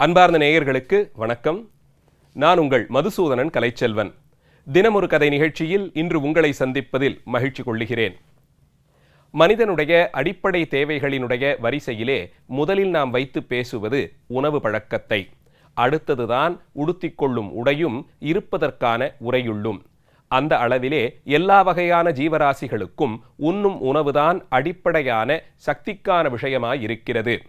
அன்பார்ந்த நேயர்களுக்கு வணக்கம். நான் உங்கள் மதுசூதனன் கலைச்செல்வன். தினமொரு கதை நிகழ்ச்சியில் இன்று உங்களை சந்திப்பதில் மகிழ்ச்சி கொள்ளுகிறேன். மனிதனுடைய அடிப்படை தேவைகளினுடைய வரிசையிலே முதலில் நாம் வைத்து பேசுவது உணவு பழக்கத்தை. அடுத்ததுதான் உடுத்திக்கொள்ளும் உடையும் இருப்பதற்கான உரையுள்ளும் அந்த அளவிலே எல்லா வகையான ஜீவராசிகளுக்கும் உண்ணும் உணவுதான் அடிப்படையான சக்திக்கான விஷயமாயிருக்கிறது. இருக்கிறது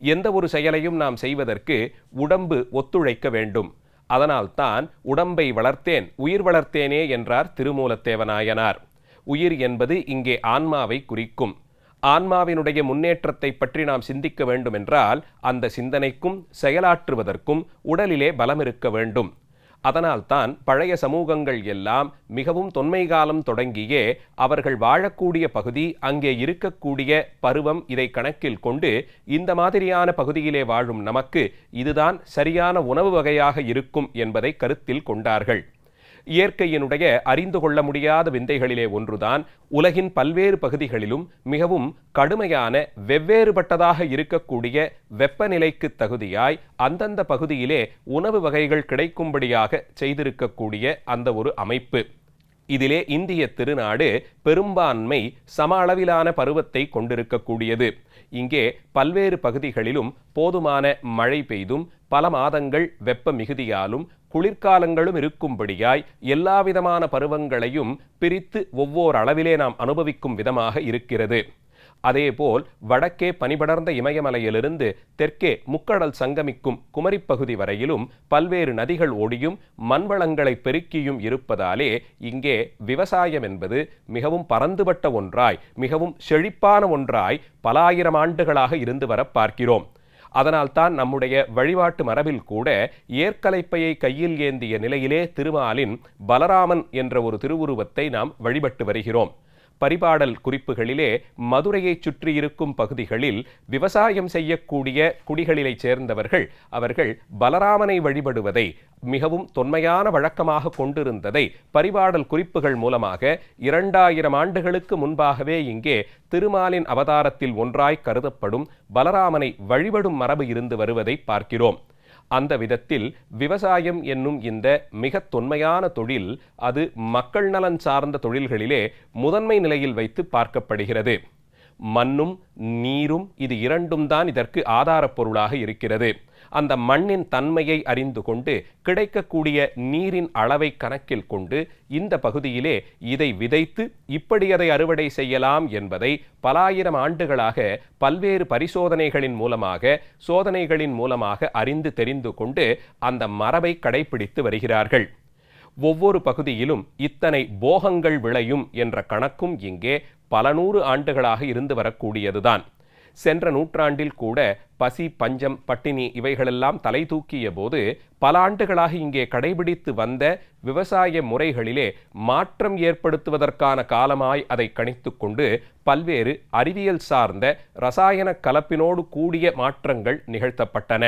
எந்த ஒரு செயலையும் நாம் செய்வதற்கு உடம்பு ஒத்துழைக்க வேண்டும். அதனால்தான் உடம்பை வளர்த்தேன் உயிர் வளர்த்தேனே என்றார் திருமூலத்தேவநாயனார். உயிர் என்பது இங்கே ஆன்மாவை குறிக்கும். ஆன்மாவினுடைய முன்னேற்றத்தை பற்றி நாம் சிந்திக்க வேண்டுமென்றால் அந்த சிந்தனைக்கும் செயலாற்றுவதற்கும் உடலிலே பலம் இருக்க வேண்டும். அதனால்தான் பழைய சமூகங்கள் எல்லாம் மிகவும் தொன்மை காலம் தொடங்கியே அவர்கள் வாழக்கூடிய பகுதி அங்கே இருக்கக்கூடிய பருவம் இதை கணக்கில் கொண்டு இந்த மாதிரியான பகுதியிலே வாழும் நமக்கு இதுதான் சரியான உணவு வகையாக இருக்கும் என்பதை கருத்தில் கொண்டார்கள். இயற்கையினுடைய அறிந்து கொள்ள முடியாத விந்தைகளிலே ஒன்றுதான். உலகின் பல்வேறு பகுதிகளிலும் மிகவும் கடுமையான வெவ்வேறுபட்டதாக இருக்கக்கூடிய வெப்பநிலைக்கு தகுதியாய் அந்தந்த பகுதியிலே உணவு வகைகள் கிடைக்கும்படியாக செய்திருக்கக்கூடிய அந்த ஒரு அமைப்பு. இதிலே இந்திய திருநாடு பெரும்பான்மை சம அளவிலான பருவத்தை கொண்டிருக்கக்கூடியது. இங்கே பல்வேறு பகுதிகளிலும் போதுமான மழை பெய்தும் பல மாதங்கள் வெப்ப மிகுதியாலும் குளிர்காலங்களும் இருக்கும்படியாய் எல்லாவிதமான பருவங்களையும் பிரித்து ஒவ்வொரு அளவிலே நாம் அனுபவிக்கும் விதமாக இருக்கிறது. அதேபோல் வடக்கே பனிபடர்ந்த இமயமலையிலிருந்து தெற்கே முக்கடல் சங்கமிக்கும் குமரிப்பகுதி வரையிலும் பல்வேறு நதிகள் ஓடியும் மண்வளங்களை பெருக்கியும் இருப்பதாலே இங்கே விவசாயம் என்பது மிகவும் பரந்துபட்ட ஒன்றாய் மிகவும் செழிப்பான ஒன்றாய் பல ஆயிரம் ஆண்டுகளாக இருந்து வர பார்க்கிறோம். அதனால்தான் நம்முடைய வழிபாட்டு மரபில் கூட ஏற்கலைப்பையை கையில் ஏந்திய நிலையிலே திருமாலின் பலராமன் என்ற ஒரு திருவுருவத்தை நாம் வழிபட்டு வருகிறோம். பரிபாடல் குறிப்புகளிலே மதுரையைச் சுற்றியிருக்கும் பகுதிகளில் விவசாயம் செய்யக்கூடிய குடிகளிலைச் சேர்ந்தவர்கள் அவர்கள் பலராமனை வழிபடுவதை மிகவும் தொன்மையான வழக்கமாக கொண்டிருந்ததை பரிபாடல் குறிப்புகள் மூலமாக இரண்டாயிரம் ஆண்டுகளுக்கு முன்பாகவே இங்கே திருமாலின் அவதாரத்தில் ஒன்றாய் கருதப்படும் பலராமனை வழிபடும் மரபு இருந்து வருவதை பார்க்கிறோம். அந்த விதத்தில் விவசாயம் என்னும் இந்த மிக தொன்மையான தொழில் அது மக்கள் நலன் சார்ந்த தொழில்களிலே முதன்மை நிலையில் வைத்து பார்க்கப்படுகிறது. மண்ணும் நீரும் இது இரண்டும் தான் இதற்கு ஆதாரப் பொருளாக இருக்கிறது. அந்த மண்ணின் தன்மையை அறிந்து கொண்டு கிடைக்கக்கூடிய நீரின் அளவை கணக்கில் கொண்டு இந்த பகுதியிலே இதை விதைத்து இப்படி அதை அறுவடை செய்யலாம் என்பதை பலாயிரம் ஆண்டுகளாக பல்வேறு பரிசோதனைகளின் மூலமாக சோதனைகளின் மூலமாக அறிந்து தெரிந்து கொண்டு அந்த மரபை கடைபிடித்து வருகிறார்கள். ஒவ்வொரு பகுதியிலும் இத்தனை போகங்கள் விளையும் என்ற கணக்கும் இங்கே பல நூறு ஆண்டுகளாக இருந்து வரக்கூடியதுதான். சென்ற நூற்றாண்டில் கூட பசி பஞ்சம் பட்டினி இவைகளெல்லாம் தலை தூக்கிய போது பல ஆண்டுகளாக இங்கே கடைபிடித்து வந்த விவசாய முறைகளிலே மாற்றம் ஏற்படுத்துவதற்கான காலமாய் அதை கணித்து கொண்டு பல்வேறு அறிவியல் சார்ந்த ரசாயன கலப்பினோடு கூடிய மாற்றங்கள் நிகழ்த்தப்பட்டன.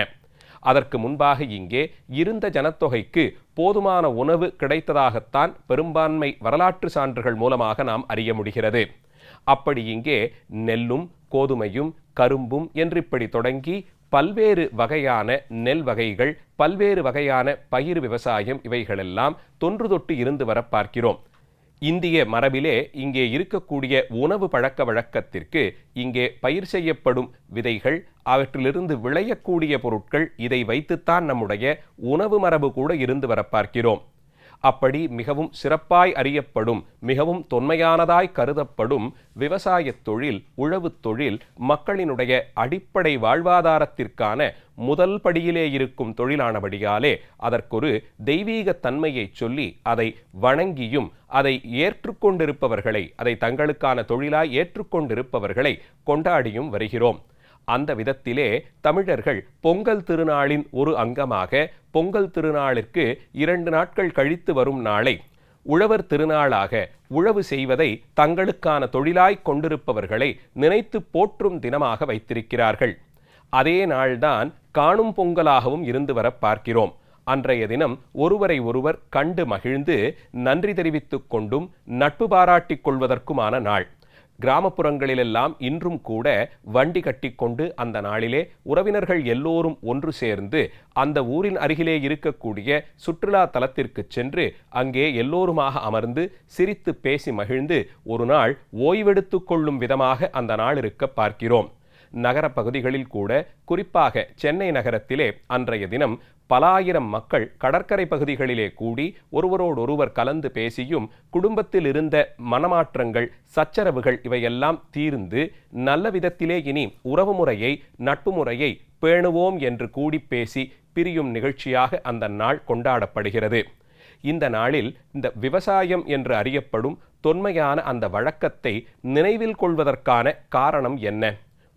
அதற்கு முன்பாக இங்கே இருந்த ஜனத்தொகைக்கு போதுமான உணவு கிடைத்ததாகத்தான் பெரும்பான்மை வரலாற்று சான்றுகள் மூலமாக நாம் அறிய முடிகிறது. அப்படி இங்கே நெல்லும் கோதுமையும் கரும்பும் என்று இப்படி தொடங்கி பல்வேறு வகையான நெல் வகைகள் பல்வேறு வகையான பயிர் விவசாயம் இவைகளெல்லாம் தொன்று தொட்டு இருந்து வர பார்க்கிறோம். இந்திய மரபிலே இங்கே இருக்கக்கூடிய உணவு பழக்க வழக்கத்திற்கு இங்கே பயிர் செய்யப்படும் விதைகள் அவற்றிலிருந்து விளையக்கூடிய பொருட்கள் இதை வைத்துத்தான் நம்முடைய உணவு மரபு கூட இருந்து வர பார்க்கிறோம். அப்படி மிகவும் சிறப்பாய் அறியப்படும் மிகவும் தொன்மையானதாய் கருதப்படும் விவசாயத் தொழில் உழவுத் தொழில் மக்களினுடைய அடிப்படை வாழ்வாதாரத்திற்கான முதல் படியிலே இருக்கும் தொழிலானபடியாலே அதற்கொரு தெய்வீக தன்மையை சொல்லி அதை வணங்கியும் அதை ஏற்றுக்கொண்டிருப்பவர்களை அதை தங்களுக்கான தொழிலாய் ஏற்றுக்கொண்டிருப்பவர்களை கொண்டாடியும் வருகிறோம். அந்த விதத்திலே தமிழர்கள் பொங்கல் திருநாளின் ஒரு அங்கமாக பொங்கல் திருநாளிற்கு இரண்டு நாட்கள் கழித்து வரும் நாளை உழவர் திருநாளாக உழவு செய்வதை தங்களுக்கான தொழிலாய் கொண்டிருப்பவர்களை நினைத்து போற்றும் தினமாக வைத்திருக்கிறார்கள். அதே நாள்தான் காணும் பொங்கலாகவும் இருந்து வர பார்க்கிறோம். அன்றைய தினம் ஒருவரை ஒருவர் கண்டு மகிழ்ந்து நன்றி தெரிவித்துக் கொண்டும் நட்பு பாராட்டிக் கொள்வதற்குமான நாள். கிராமப்புறங்களிலெல்லாம் இன்றும் கூட வண்டி கட்டிக்கொண்டு அந்த நாளிலே உறவினர்கள் எல்லோரும் ஒன்று சேர்ந்து அந்த ஊரின் அருகிலே இருக்கக்கூடிய சுற்றுலா தலத்திற்கு சென்று அங்கே எல்லோருமாக அமர்ந்து சிரித்து பேசி மகிழ்ந்து ஒரு நாள் ஓய்வெடுத்து கொள்ளும் விதமாக அந்த நாள் இருக்க பார்க்கிறோம். நகர பகுதிகளில் கூட குறிப்பாக சென்னை நகரத்திலே அன்றைய தினம் பல ஆயிரம் மக்கள் கடற்கரை பகுதிகளிலே கூடி ஒருவரோடொருவர் கலந்து பேசியும் குடும்பத்தில் இருந்த மனமாற்றங்கள் சச்சரவுகள் இவையெல்லாம் தீர்ந்து நல்ல விதத்திலே இனி உறவுமுறையை நட்பு முறையை பேணுவோம் என்று கூடி பேசி பிரியும் நிகழ்ச்சியாக அந்த நாள் கொண்டாடப்படுகிறது. இந்த நாளில் இந்த விவசாயம் என்று அறியப்படும் தொன்மையான அந்த வழக்கத்தை நினைவில் கொள்வதற்கான காரணம் என்ன?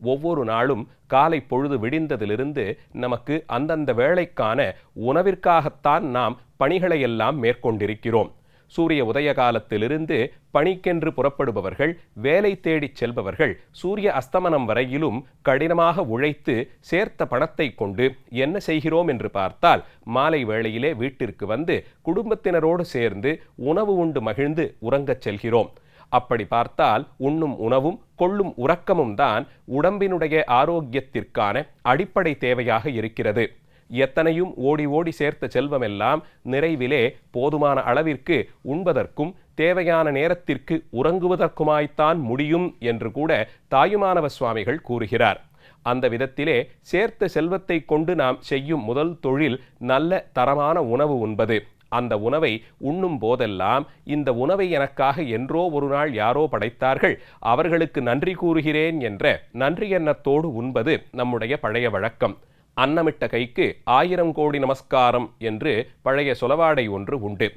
ஒவ்வொரு நாளும் காலை பொழுது விடிந்ததிலிருந்து நமக்கு அந்தந்த வேளைக்கான உணவிற்காகத்தான் நாம் பணிகளை எல்லாம் மேற்கொண்டிருக்கிறோம். சூரிய உதய காலத்திலிருந்து பணிக்கென்று புறப்படுபவர்கள் வேலை தேடிச் செல்பவர்கள் சூரிய அஸ்தமனம் வரையிலும் கடினமாக உழைத்து சேர்த்த பணத்தை கொண்டு என்ன செய்கிறோம் என்று பார்த்தால் மாலை வேளையிலே வீட்டிற்கு வந்து குடும்பத்தினரோடு சேர்ந்து உணவு உண்டு மகிழ்ந்து உறங்கச் செல்கிறோம். அப்படி பார்த்தால் உண்ணும் உணவும் கொள்ளும் உறக்கமும் தான் உடம்பினுடைய ஆரோக்கியத்திற்கான அடிப்படை தேவையாக இருக்கிறது. எத்தனையும் ஓடி ஓடி சேர்த்த செல்வமெல்லாம் நிறைவிலே போதுமான அளவிற்கு உண்பதற்கும் தேவையான நேரத்திற்கு உறங்குவதற்குமாய்த்தான் முடியும் என்று கூட தாயுமானவ சுவாமிகள் கூறுகிறார். அந்த விதத்திலே சேர்த்த செல்வத்தை கொண்டு நாம் செய்யும் முதல் தொழில் நல்ல தரமான உணவு உண்பது. அந்த உணவை உண்ணும் போதெல்லாம் இந்த உணவை எனக்காக என்றோ ஒரு நாள் யாரோ படைத்தார்கள். அவர்களுக்கு நன்றி கூறுகிறேன் என்ற நன்றி எண்ணத்தோடு உண்பது நம்முடைய பழைய வழக்கம். அன்னமிட்ட கைக்கு ஆயிரம் கோடி நமஸ்காரம் என்று பழைய சொலவாடை ஒன்று உண்டு.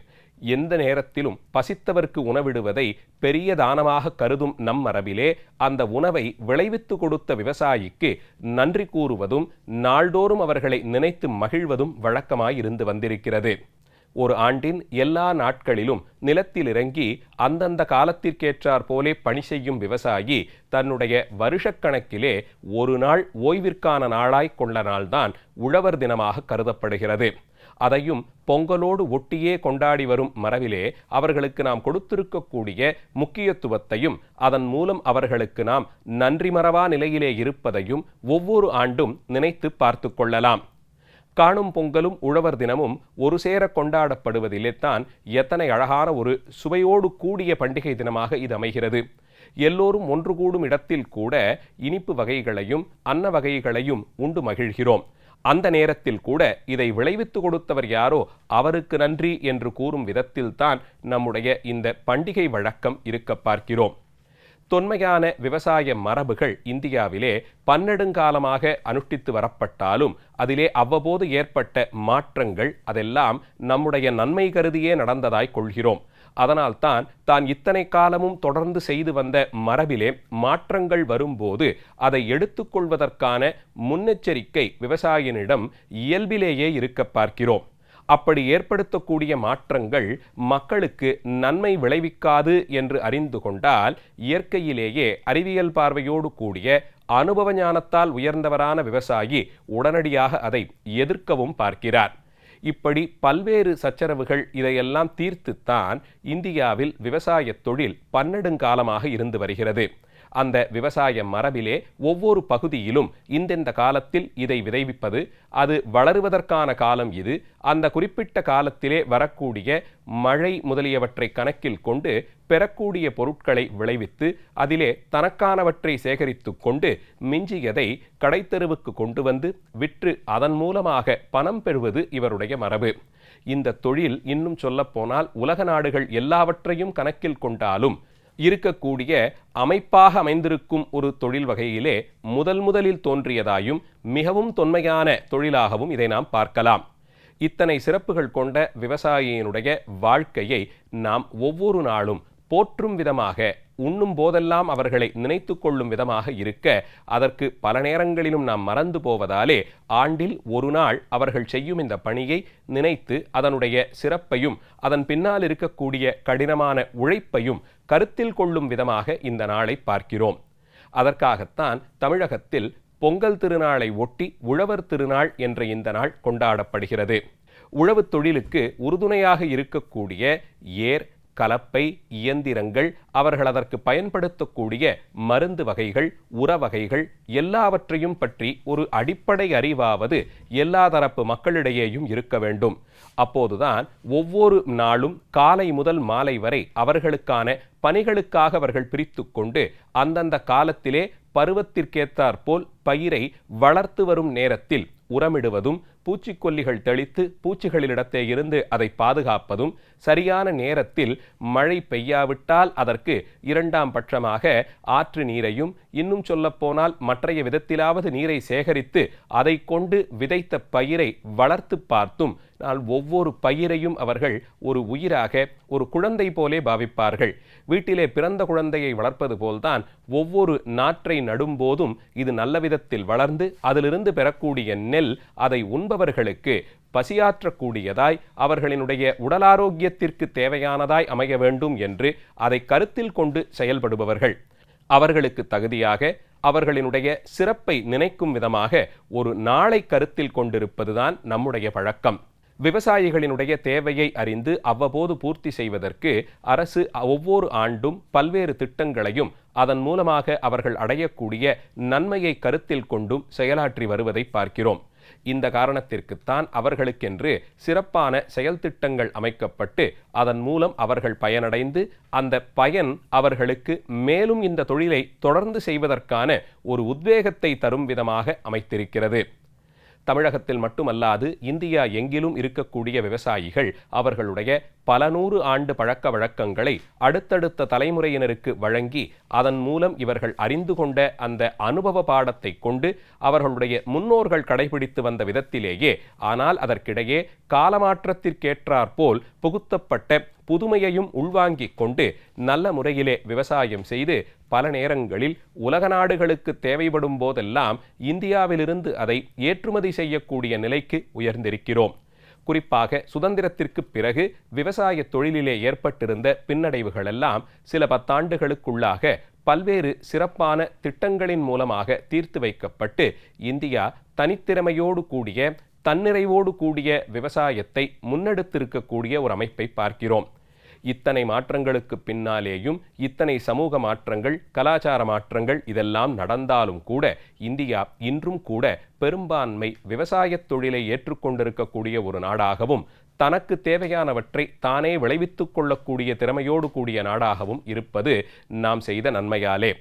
எந்த நேரத்திலும் பசித்தவர்க்கு உணவிடுவதை பெரிய தானமாக கருதும் நம் மரபிலே அந்த உணவை விளைவித்து கொடுத்த விவசாயிக்கு நன்றி கூறுவதும் நாள்தோறும் அவர்களை நினைத்து மகிழ்வதும் வழக்கமாயிருந்து வந்திருக்கிறது. ஒரு ஆண்டின் எல்லா நாட்களிலும் நிலத்தில் இறங்கி அந்தந்த காலத்திற்கேற்றார் போலே பணி செய்யும் விவசாயி தன்னுடைய வருஷக்கணக்கிலே ஒரு நாள் ஓய்விற்கான நாளாய் கொண்ட நாள்தான் உழவர் தினமாக கருதப்படுகிறது. அதையும் பொங்கலோடு ஒட்டியே கொண்டாடி வரும் மரபிலே அவர்களுக்கு நாம் கொடுத்திருக்கக்கூடிய முக்கியத்துவத்தையும் அதன் மூலம் அவர்களுக்கு நாம் நன்றி மறவா நிலையிலே இருப்பதையும் ஒவ்வொரு ஆண்டும் நினைத்து பார்த்து கொள்ளலாம். காணும் பொங்கலும் உழவர் தினமும் ஒரு சேர கொண்டாடப்படுவதிலே தான் எத்தனை அழகான ஒரு சுவையோடு கூடிய பண்டிகை தினமாக இது அமைகிறது. எல்லோரும் ஒன்று கூடும் இடத்தில் கூட இனிப்பு வகைகளையும் அன்ன வகைகளையும் உண்டு மகிழ்கிறோம். அந்த நேரத்தில் கூட இதை விளைவித்து கொடுத்தவர் யாரோ அவருக்கு நன்றி என்று கூறும் விதத்தில்தான் நம்முடைய இந்த பண்டிகை வழக்கம் இருக்க பார்க்கிறோம். தொன்மையான விவசாய மரபுகள் இந்தியாவிலே பன்னெடுங்காலமாக அனுஷ்டித்து வரப்பட்டாலும் அதிலே அவ்வப்போது ஏற்பட்ட மாற்றங்கள் அதெல்லாம் நம்முடைய நன்மை கருதியே நடந்ததாய் கொள்கிறோம். அதனால்தான் தான் இத்தனை காலமும் தொடர்ந்து செய்து வந்த மரபிலே மாற்றங்கள் வரும்போது அதை எடுத்துக்கொள்வதற்கான முன்னெச்சரிக்கை விவசாயினிடம் இயல்பிலேயே இருக்க பார்க்கிறோம். அப்படி ஏற்படுத்தக்கூடிய மாற்றங்கள் மக்களுக்கு நன்மை விளைவிக்காது என்று அறிந்து கொண்டால் இயற்கையிலேயே அறிவியல் பார்வையோடு கூடிய அனுபவ ஞானத்தால் உயர்ந்தவரான விவசாயி உடனடியாக அதை எதிர்க்கவும் பார்க்கிறார். இப்படி பல்வேறு சச்சரவுகள் இதையெல்லாம் தீர்த்துத்தான் இந்தியாவில் விவசாய தொழில் பன்னெடுங்காலமாக இருந்து வருகிறது. அந்த விவசாய மரபிலே ஒவ்வொரு பகுதியிலும் இந்தெந்த காலத்தில் இதை விதைவிப்பது அது வளருவதற்கான காலம் இது. அந்த குறிப்பிட்ட காலத்திலே வரக்கூடிய மழை முதலியவற்றை கணக்கில் கொண்டு பெறக்கூடிய பொருட்களை விளைவித்து அதிலே தனக்கானவற்றை சேகரித்து கொண்டு மிஞ்சியதை கடைத்தெருவுக்கு கொண்டு வந்து விற்று அதன் மூலமாக பணம் பெறுவது இவருடைய மரபு. இந்த தொழில் இன்னும் சொல்லப்போனால் உலக நாடுகள் எல்லாவற்றையும் கணக்கில் கொண்டாலும் இருக்கக்கூடிய அமைப்பாக அமைந்திருக்கும் ஒரு தொழில் வகையிலே முதல் முதலில் தோன்றியதாயும் மிகவும் தொன்மையான தொழிலாகவும் இதை நாம் பார்க்கலாம். இத்தனை சிறப்புகள் கொண்ட விவசாயியினுடைய வாழ்க்கையை நாம் ஒவ்வொரு நாளும் போற்றும் விதமாக உண்ணும் போதெல்லாம் அவர்களை நினைத்து கொள்ளும் விதமாக இருக்க அதற்கு பல நேரங்களிலும் நாம் மறந்து போவதாலே ஆண்டில் ஒரு நாள் அவர்கள் செய்யும் இந்த பணியை நினைத்து அதனுடைய சிறப்பையும் அதன் பின்னால் இருக்கக்கூடிய கடினமான உழைப்பையும் கருத்தில் கொள்ளும் விதமாக இந்த நாளை பார்க்கிறோம். அதற்காகத்தான் தமிழகத்தில் பொங்கல் திருநாளை ஒட்டி உழவர் திருநாள் என்ற இந்த நாள் கொண்டாடப்படுகிறது. உழவு தொழிலுக்கு உறுதுணையாக இருக்கக்கூடிய ஏர் கலப்பை இயந்திரங்கள் அவர்கள் அதற்கு பயன்படுத்தக்கூடிய மருந்து வகைகள் உர வகைகள் எல்லாவற்றையும் பற்றி ஒரு அடிப்படை அறிவாவது எல்லா தரப்பு மக்களிடையேயும் இருக்க வேண்டும். அப்போதுதான் ஒவ்வொரு நாளும் காலை முதல் மாலை வரை அவர்களுக்கான பணிகளுக்காக அவர்கள் பிரித்து கொண்டு அந்தந்த காலத்திலே பருவத்திற்கேற்றாற்போல் பயிரை வளர்த்து வரும் நேரத்தில் உரமிடுவதும் பூச்சிக்கொல்லிகள் தெளித்து பூச்சிகளிடத்தே இருந்து அதை பாதுகாப்பதும் சரியான நேரத்தில் மழை பெய்யாவிட்டால் அதற்கு இரண்டாம் பட்சமாக ஆற்று நீரையும் இன்னும் சொல்லப்போனால் மற்றைய விதத்திலாவது நீரை சேகரித்து அதை கொண்டு விதைத்த பயிரை வளர்த்து பார்த்தும் நான் ஒவ்வொரு பயிரையும் அவர்கள் ஒரு உயிராக ஒரு குழந்தை போலே பாவிப்பார்கள். வீட்டிலே பிறந்த குழந்தையை வளர்ப்பது போல்தான் ஒவ்வொரு நாற்றை நடும்போதும் இது நல்ல விதத்தில் வளர்ந்து அதிலிருந்து பெறக்கூடிய நெல் அதை உண்பவர்களுக்கு பசியாற்றக்கூடியதாய் அவர்களினுடைய உடலாரோக்கியத்திற்கு தேவையானதாய் அமைய வேண்டும் என்று அதை கருத்தில் கொண்டு செயல்படுபவர்கள். அவர்களுக்கு தகுதியாக அவர்களினுடைய சிறப்பை நினைக்கும் விதமாக ஒரு நாளை கருத்தில் கொண்டிருப்பதுதான் நம்முடைய பழக்கம். விவசாயிகளினுடைய தேவையை அறிந்து அவ்வப்போது பூர்த்தி செய்வதற்கு அரசு ஒவ்வொரு ஆண்டும் பல்வேறு திட்டங்களையும் அதன் மூலமாக அவர்கள் அடையக்கூடிய நன்மையை கருத்தில் கொண்டும் செயலாற்றி வருவதை பார்க்கிறோம். இந்த காரணத்திற்குத்தான் அவர்களுக்கென்று சிறப்பான செயல் திட்டங்கள் அமைக்கப்பட்டு அதன் மூலம் அவர்கள் பயனடைந்து அந்த பயன் அவர்களுக்கு மேலும் இந்த தொழிலை தொடர்ந்து செய்வதற்கான ஒரு உத்வேகத்தை தரும் விதமாக அமைத்திருக்கிறது. தமிழகத்தில் மட்டுமல்லாது இந்தியா எங்கிலும் இருக்கக்கூடிய விவசாயிகள் அவர்களுடைய பல நூறு ஆண்டு பழக்க வழக்கங்களை அடுத்தடுத்த தலைமுறையினருக்கு வழங்கி அதன் மூலம் இவர்கள் அறிந்து கொண்ட அந்த அனுபவ பாடத்தை கொண்டு அவர்களுடைய முன்னோர்கள் கடைபிடித்து வந்த விதத்திலேயே ஆனால் அதற்கிடையே காலமாற்றத்திற்கேற்றாற்போல் புகுத்தப்பட்ட புதுமையையும் உள்வாங்கிக் கொண்டு நல்ல முறையிலே விவசாயம் செய்து பல நேரங்களில் உலக நாடுகளுக்கு தேவைப்படும் போதெல்லாம் இந்தியாவிலிருந்து அதை ஏற்றுமதி செய்யக்கூடிய நிலைக்கு உயர்ந்திருக்கிறோம். குறிப்பாக சுதந்திரத்திற்கு பிறகு விவசாய தொழிலிலே ஏற்பட்டிருந்த பின்னடைவுகள் எல்லாம் சில பத்தாண்டுகளுக்குள்ளாக பல்வேறு சிறப்பான திட்டங்களின் மூலமாக தீர்த்து வைக்கப்பட்டு இந்தியா தனித்திறமையோடு கூடிய தன்னிறைவோடு கூடிய விவசாயத்தை முன்னெடுத்திருக்கக்கூடிய ஒரு அமைப்பை பார்க்கிறோம். இத்தனை மாற்றங்களுக்கு பின்னாலேயும் இத்தனை சமூக மாற்றங்கள் கலாச்சார மாற்றங்கள் இதெல்லாம் நடந்தாலும் கூட இந்தியா இன்றும் கூட பெரும்பான்மை விவசாயத் தொழிலை ஏற்றுக்கொண்டிருக்கக்கூடிய ஒரு நாடாகவும் தனக்கு தேவையானவற்றை தானே விளைவித்துக் கொள்ளக்கூடிய திறமையோடு கூடிய நாடாகவும் இருப்பது நாம் செய்த நன்மையாலே.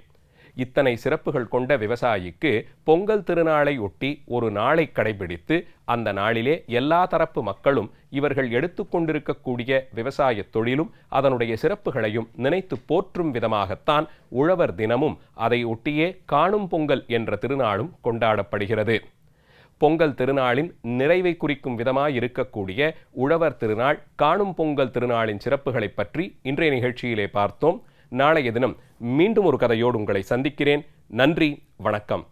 இத்தனை சிறப்புகள் கொண்ட விவசாயிக்கு பொங்கல் திருநாளை ஒட்டி ஒரு நாளை கடைபிடித்து அந்த நாளிலே எல்லா தரப்பு மக்களும் இவர்கள் எடுத்துக்கொண்டிருக்கக்கூடிய விவசாய தொழிலும் அதனுடைய சிறப்புகளையும் நினைத்து போற்றும் விதமாகத்தான் உழவர் தினமும் அதை ஒட்டியே காணும் பொங்கல் என்ற திருநாளும் கொண்டாடப்படுகிறது. பொங்கல் திருநாளின் நிறைவை குறிக்கும் விதமாய் இருக்கக்கூடிய உழவர் திருநாள் காணும் பொங்கல் திருநாளின் சிறப்புகளை பற்றி இன்றைய நிகழ்ச்சியிலே பார்த்தோம். நாளைய தினம் மீண்டும் ஒரு கதையோடு உங்களை சந்திக்கிறேன். நன்றி வணக்கம்.